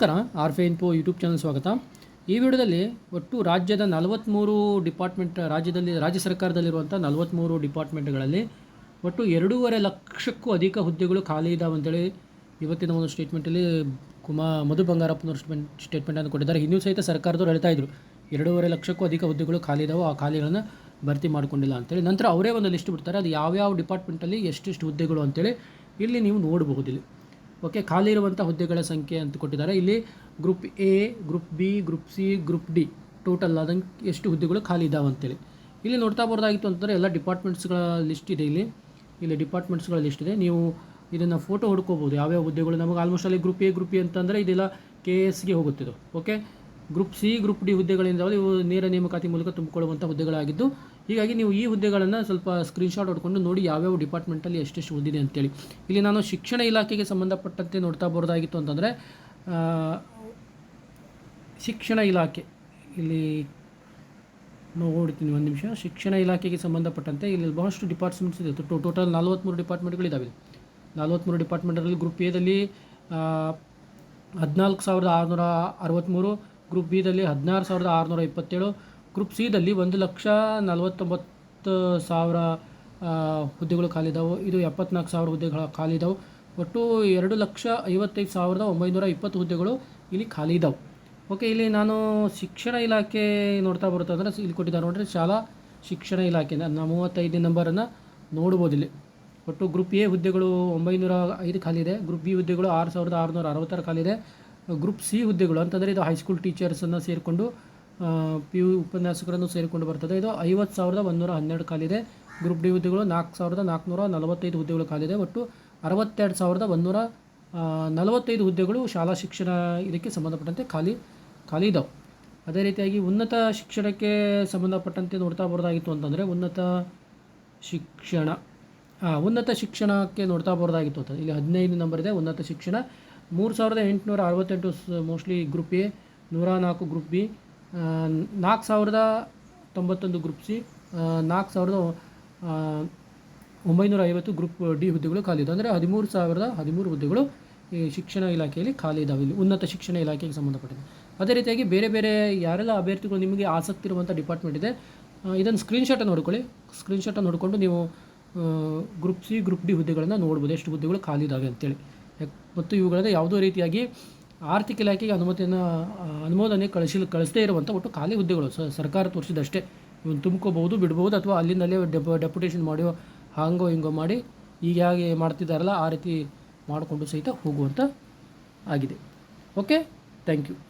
ನಮಸ್ಕಾರ ಆರ್ ಫೆ ಇನ್ಪೋ YouTube channel ಸ್ವಾಗತ. ಈ ವಿಡಿಯೋದಲ್ಲಿ ಒಟ್ಟು ರಾಜ್ಯದ ನಲವತ್ತ್ಮೂರು ಡಿಪಾರ್ಟ್ಮೆಂಟ್, ರಾಜ್ಯದಲ್ಲಿ, ರಾಜ್ಯ ಸರ್ಕಾರದಲ್ಲಿರುವಂಥ ನಲವತ್ತ್ಮೂರು ಡಿಪಾರ್ಟ್ಮೆಂಟ್ಗಳಲ್ಲಿ ಒಟ್ಟು ಎರಡೂವರೆ ಲಕ್ಷಕ್ಕೂ ಅಧಿಕ ಹುದ್ದೆಗಳು ಖಾಲಿ ಇದ್ದಾವೆ ಅಂತೇಳಿ ಇವತ್ತಿನ ಒಂದು ಸ್ಟೇಟ್ಮೆಂಟಲ್ಲಿ ಕುಮಾ ಮಧು ಬಂಗಾರಪ್ಪನವ್ರ ಸ್ಟೇಟ್ಮೆಂಟ್ ಸ್ಟೇಟ್ಮೆಂಟನ್ನು ಕೊಟ್ಟಿದ್ದಾರೆ. ಇನ್ನೂ ಸಹಿತ ಸರ್ಕಾರದವರು ಹೇಳ್ತಾ ಇದ್ರು, ಎರಡೂವರೆ ಲಕ್ಷಕ್ಕೂ ಅಧಿಕ ಹುದ್ದೆಗಳು ಖಾಲಿ ಇದಾವೆ, ಆ ಖಾಲಿಗಳನ್ನು ಭರ್ತಿ ಮಾಡ್ಕೊಂಡಿಲ್ಲ ಅಂತೇಳಿ. ನಂತರ ಅವರೇ ಒಂದು ಲಿಸ್ಟ್ ಬಿಡ್ತಾರೆ, ಅದು ಯಾವ್ಯಾವ ಡಿಪಾರ್ಟ್ಮೆಂಟಲ್ಲಿ ಎಷ್ಟೆಷ್ಟು ಹುದ್ದೆಗಳು ಅಂತೇಳಿ ಇಲ್ಲಿ ನೀವು ನೋಡಬಹುದು ಇಲ್ಲಿ. ಓಕೆ, ಖಾಲಿ ಇರುವಂಥ ಹುದ್ದೆಗಳ ಸಂಖ್ಯೆ ಅಂತ ಕೊಟ್ಟಿದ್ದಾರೆ. ಇಲ್ಲಿ group A group B group C group D total ಆದಂಗೆ ಎಷ್ಟು ಹುದ್ದೆಗಳು ಖಾಲಿ ಇದ್ದಾವೆ ಅಂತೇಳಿ. ಇಲ್ಲಿ ನೋಡ್ತಾ ಬರೋದಾಗಿತ್ತು ಅಂತಂದರೆ ಎಲ್ಲ ಡಿಪಾರ್ಟ್ಮೆಂಟ್ಸ್ಗಳ ಲಿಸ್ಟ್ ಇದೆ ಇಲ್ಲಿ. ಇಲ್ಲಿ ಡಿಪಾರ್ಟ್ಮೆಂಟ್ಸ್ಗಳ ಲಿಸ್ಟ್ ಇದೆ. ನೀವು ಇದನ್ನು ಫೋಟೋ ಹುಡ್ಕೋಬೋದು ಯಾವ್ಯಾವ ಹುದ್ದೆಗಳು ನಮಗೆ ಆಲ್ಮೋಸ್ಟ್ ಅಲ್ಲಿ ಗ್ರೂಪ್ ಎ ಗ್ರೂಪ್ ಎ ಅಂತಂದರೆ ಇದೆಲ್ಲ ಕೆ ಎಸ್ಗೆ ಹೋಗುತ್ತಿದ್ದು. Okay group C group D ಹುದ್ದೆಗಳಿಂದ ಇವು ನೇರ ನೇಮಕಾತಿ ಮೂಲಕ ತುಂಬಿಕೊಳ್ಳುವಂಥ ಹುದ್ದೆಗಳಾಗಿದ್ದು ಹೀಗಾಗಿ ನೀವು ಈ ಹುದ್ದೆಗಳನ್ನು ಸ್ವಲ್ಪ ಸ್ಕ್ರೀನ್ಶಾಟ್ ಹೊಡ್ಕೊಂಡು ನೋಡಿ ಯಾವ್ಯಾವ ಡಿಪಾರ್ಟ್ಮೆಂಟಲ್ಲಿ ಎಷ್ಟೆಷ್ಟು ಓದಿದೆ ಅಂತೇಳಿ. ಇಲ್ಲಿ ನಾನು ಶಿಕ್ಷಣ ಇಲಾಖೆಗೆ ಸಂಬಂಧಪಟ್ಟಂತೆ ನೋಡ್ತಾ ಬರೋದಾಗಿತ್ತು ಅಂತಂದರೆ ಶಿಕ್ಷಣ ಇಲಾಖೆ. ಇಲ್ಲಿ ನೋಡ್ತೀನಿ ಒಂದು ನಿಮಿಷ. ಶಿಕ್ಷಣ ಇಲಾಖೆಗೆ ಸಂಬಂಧಪಟ್ಟಂತೆ ಇಲ್ಲಿ ಬಹಳಷ್ಟು ಡಿಪಾರ್ಟ್ಮೆಂಟ್ಸ್ ಇದೆ. ಟೋಟಲ್ ನಲ್ವತ್ತ್ಮೂರು ಡಿಪಾರ್ಟ್ಮೆಂಟ್ಗಳಿದ್ದಾವೆ ನಲ್ವತ್ತ್ಮೂರು ಡಿಪಾರ್ಟ್ಮೆಂಟಲ್ಲಿ ಗ್ರೂಪ್ ಎದಲ್ಲಿ ಹದಿನಾಲ್ಕು ಸಾವಿರದ ಆರುನೂರ ಅರವತ್ತ್ಮೂರು ಗ್ರೂಪ್ ಬಿದಲ್ಲಿ ಹದಿನಾರು ಸಾವಿರದ ಆರುನೂರ ಇಪ್ಪತ್ತೇಳು ಗ್ರೂಪ್ ಸಿದಲ್ಲಿ ಒಂದು ಲಕ್ಷ ನಲವತ್ತೊಂಬತ್ತು ಸಾವಿರ ಹುದ್ದೆಗಳು ಖಾಲಿದಾವೆ. ಇದು ಎಪ್ಪತ್ನಾಲ್ಕು ಸಾವಿರ ಹುದ್ದೆಗಳು ಖಾಲಿ ಇದಾವೆ ಒಟ್ಟು ಎರಡು ಲಕ್ಷ ಐವತ್ತೈದು ಸಾವಿರದ ಒಂಬೈನೂರ ಇಪ್ಪತ್ತು ಹುದ್ದೆಗಳು ಇಲ್ಲಿ ಖಾಲಿ ಇದಾವೆ ಓಕೆ, ಇಲ್ಲಿ ನಾನು ಶಿಕ್ಷಣ ಇಲಾಖೆ ನೋಡ್ತಾ ಬರುತ್ತೆ ಅಂದರೆ ಇಲ್ಲಿ ಕೊಟ್ಟಿದ್ದಾರೆ ನೋಡ್ರಿ, ಶಾಲಾ ಶಿಕ್ಷಣ ಇಲಾಖೆ. ಮೂವತ್ತೈದನೇ ನಂಬರನ್ನು ನೋಡ್ಬೋದು ಇಲ್ಲಿ. ಒಟ್ಟು ಗ್ರೂಪ್ ಎ ಹುದ್ದೆಗಳು ಒಂಬೈನೂರ ಐದು ಖಾಲಿ ಇದೆ ಗ್ರೂಪ್ ಬಿ ಹುದ್ದೆಗಳು ಆರು ಸಾವಿರದ ಆರುನೂರ ಅರವತ್ತಾರು ಖಾಲಿ ಇದೆ ಗ್ರೂಪ್ ಸಿ ಹುದ್ದೆಗಳು, ಅಂತಂದರೆ ಇದು ಹೈಸ್ಕೂಲ್ ಟೀಚರ್ಸನ್ನು ಸೇರಿಕೊಂಡು ಪಿ ಯು ಉಪನ್ಯಾಸಕರನ್ನು ಸೇರಿಕೊಂಡು ಬರ್ತದೆ. ಇದು ಐವತ್ತು ಸಾವಿರದ ಒಂದೂರ ಹನ್ನೆರಡು ಖಾಲಿದೆ ಗ್ರೂಪ್ ಡಿ ಹುದ್ದೆಗಳು ನಾಲ್ಕು ಸಾವಿರದ ನಾಲ್ಕುನೂರ ನಲವತ್ತೈದು ಹುದ್ದೆಗಳು ಖಾಲಿದೆ ಒಟ್ಟು ಅರವತ್ತೆರಡು ಸಾವಿರದ ಒಂದೂರ ನಲವತ್ತೈದು ಹುದ್ದೆಗಳು ಶಾಲಾ ಶಿಕ್ಷಣ ಇದಕ್ಕೆ ಸಂಬಂಧಪಟ್ಟಂತೆ ಖಾಲಿ ಖಾಲಿ ಇದಾವೆ. ಅದೇ ರೀತಿಯಾಗಿ ಉನ್ನತ ಶಿಕ್ಷಣಕ್ಕೆ ಸಂಬಂಧಪಟ್ಟಂತೆ ನೋಡ್ತಾ ಬರೋದಾಗಿತ್ತು ಅಂತಂದರೆ ಉನ್ನತ ಶಿಕ್ಷಣ ಉನ್ನತ ಶಿಕ್ಷಣಕ್ಕೆ ನೋಡ್ತಾ ಬರೋದಾಗಿತ್ತು ಅಂತ. ಇಲ್ಲಿ ಹದಿನೈದು ನಂಬರ್ ಇದೆ, ಉನ್ನತ ಶಿಕ್ಷಣ. ಮೂರು ಸಾವಿರದ ಎಂಟುನೂರ ಅರವತ್ತೆಂಟು ಮೋಸ್ಟ್ಲಿ ಗ್ರೂಪ್ ಎ ನೂರ ನಾಲ್ಕು ಗ್ರೂಪ್ ಬಿ ನಾಲ್ಕು ಸಾವಿರದ ತೊಂಬತ್ತೊಂದು ಗ್ರೂಪ್ ಸಿ ನಾಲ್ಕು ಸಾವಿರದ ಒಂಬೈನೂರ ಐವತ್ತು ಗ್ರೂಪ್ ಡಿ ಹುದ್ದೆಗಳು ಖಾಲಿ ಇದೆ ಅಂದರೆ ಹದಿಮೂರು ಸಾವಿರದ ಹದಿಮೂರು ಹುದ್ದೆಗಳು ಈ ಶಿಕ್ಷಣ ಇಲಾಖೆಯಲ್ಲಿ ಖಾಲಿ ಇದ್ದಾವೆ ಇಲ್ಲಿ ಉನ್ನತ ಶಿಕ್ಷಣ ಇಲಾಖೆಗೆ ಸಂಬಂಧಪಟ್ಟಿದೆ. ಅದೇ ರೀತಿಯಾಗಿ ಬೇರೆ ಬೇರೆ ಯಾರೆಲ್ಲ ಅಭ್ಯರ್ಥಿಗಳು ನಿಮಗೆ ಆಸಕ್ತಿ ಇರುವಂಥ ಡಿಪಾರ್ಟ್ಮೆಂಟ್ ಇದೆ ಇದನ್ನು ಸ್ಕ್ರೀನ್ಶಾಟನ್ನು ನೋಡ್ಕೊಳ್ಳಿ ಸ್ಕ್ರೀನ್ಶಾಟನ್ನು ನೋಡಿಕೊಂಡು ನೀವು ಗ್ರೂಪ್ ಸಿ, ಗ್ರೂಪ್ ಡಿ ಹುದ್ದೆಗಳನ್ನು ನೋಡ್ಬೋದು. ಎಷ್ಟು ಹುದ್ದೆಗಳು ಖಾಲಿ ಇದ್ದಾವೆ ಅಂತೇಳಿ. ಮತ್ತು ಇವುಗಳಲ್ಲಿ ಯಾವುದೋ ರೀತಿಯಾಗಿ ಆರ್ಥಿಕ ಇಲಾಖೆಗೆ ಅನುಮತಿಯನ್ನು ಅನುಮೋದನೆ ಕಳಿಸಿ ಕಳಿಸದೇ ಇರುವಂಥ ಒಟ್ಟು ಖಾಲಿ ಹುದ್ದೆಗಳು ಸರ್ಕಾರ ತೋರಿಸಿದಷ್ಟೇ. ಇವನು ತುಂಬ್ಕೋಬಹುದು ಬಿಡ್ಬೋದು ಅಥವಾ ಅಲ್ಲಿಂದಲೇ ಡೆಪ, ಡೆಪ್ಯುಟೇಷನ್ ಮಾಡಿ ಹಾಂಗೋ ಹಿಂಗೋ ಮಾಡಿ ಈಗ ಹೇಗೆ ಮಾಡ್ತಿದ್ದಾರಲ್ಲ ಆ ರೀತಿ ಮಾಡಿಕೊಂಡು ಸಹಿತ ಹೋಗುವಂಥ ಆಗಿದೆ. ಓಕೆ? Thank you.